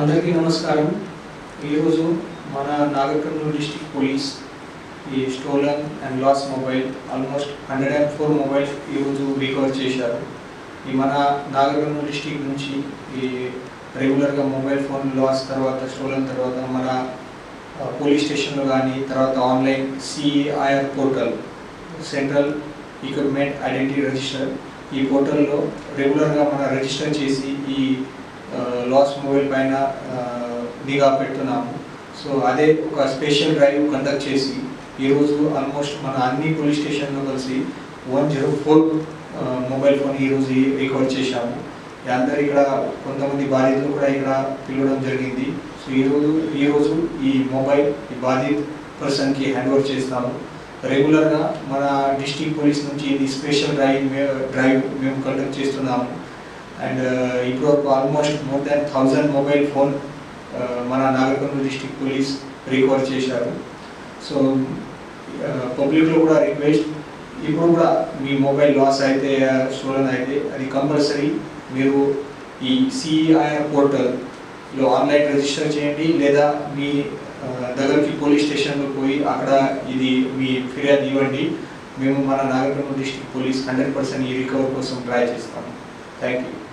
అందరికీ నమస్కారం. ఈరోజు మన నాగర్కర్నూలు డిస్టిక్ పోలీస్ ఈ stolen and lost mobile almost hundred and four mobiles ఈరోజు రికవర్ చేశారు. ఈ మన నాగర్కర్నూలు డిస్టిక్ నుంచి ఈ రెగ్యులర్గా మొబైల్ ఫోన్ లాస్ తర్వాత స్టోలన్ తర్వాత మన పోలీస్ స్టేషన్లో కానీ తర్వాత online CIR portal central equipment identity register ఈ పోర్టల్లో రెగ్యులర్గా మనం రిజిస్టర్ చేసి ఈ Uh, లాస్ మొబైల్ పైన uh, నిఘా పెడుతున్నాము. సో అదే ఒక స్పెషల్ డ్రైవ్ కండక్ట్ చేసి ఈరోజు ఆల్మోస్ట్ మన అన్ని పోలీస్ స్టేషన్లో కలిసి one zero four mobile phone ఈరోజు రికవర్ చేశాము. ఈ అందరు ఇక్కడ కొంతమంది బాధితులు కూడా ఇక్కడ పిలవడం జరిగింది. సో ఈరోజు ఈరోజు ఈ మొబైల్ ఈ బాధిత పర్సన్కి హ్యాండ్ ఓవర్ చేస్తాము రెగ్యులర్గా మన డిస్టిక్ పోలీస్ నుంచి ఇది స్పెషల్ డ్రైవ్ డ్రైవ్ మేము కండక్ట్ చేస్తున్నాము. అండ్ ఇప్పుడు వరకు almost more than thousand mobile phone మన నాగర్కర్నూలు డిస్టిక్ పోలీస్ రికవర్ చేశారు. సో పబ్లిక్లో uh, కూడా రిక్వెస్ట్ ఇప్పుడు కూడా మీ మొబైల్ లాస్ అయితే uh, స్టోలన్ అయితే అది కంపల్సరీ మీరు ఈ సిఐఆర్ పోర్టల్లో ఆన్లైన్ రిజిస్టర్ చేయండి. లేదా మీ uh, దగ్గరికి పోలీస్ స్టేషన్లో పోయి అక్కడ ఇది మీ ఫిర్యాదు ఇవ్వండి. మేము మన Nagarkurnool district police hundred percent ఈ రికవర్ కోసం ట్రై చేస్తాము. Thank you.